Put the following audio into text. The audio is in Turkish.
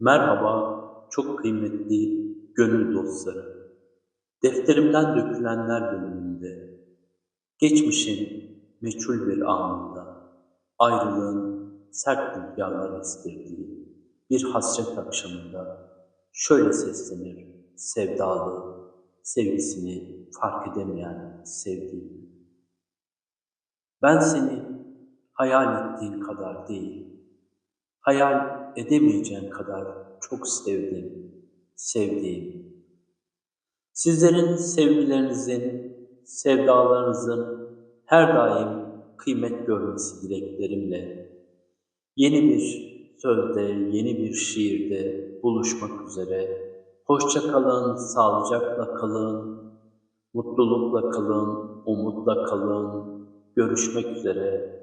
Merhaba, çok kıymetli gönül dostları. Defterimden dökülenler bölümünde, geçmişin meçhul bir anında, ayrılığın sert rüzgarlar estirdiği bir hasret akşamında şöyle seslenir sevdalı, sevgisini fark edemeyen sevdiğim. Ben seni hayal ettiğin kadar değil, hayal edemeyeceğin kadar çok sevdim, sevdiğim. Sizlerin sevgilerinizin, sevdalarınızın her daim kıymet görmesi dileklerimle yeni bir sözde, yeni bir şiirde buluşmak üzere. Hoşça kalın, sağlıcakla kalın, mutlulukla kalın, umutla kalın. Görüşmek üzere.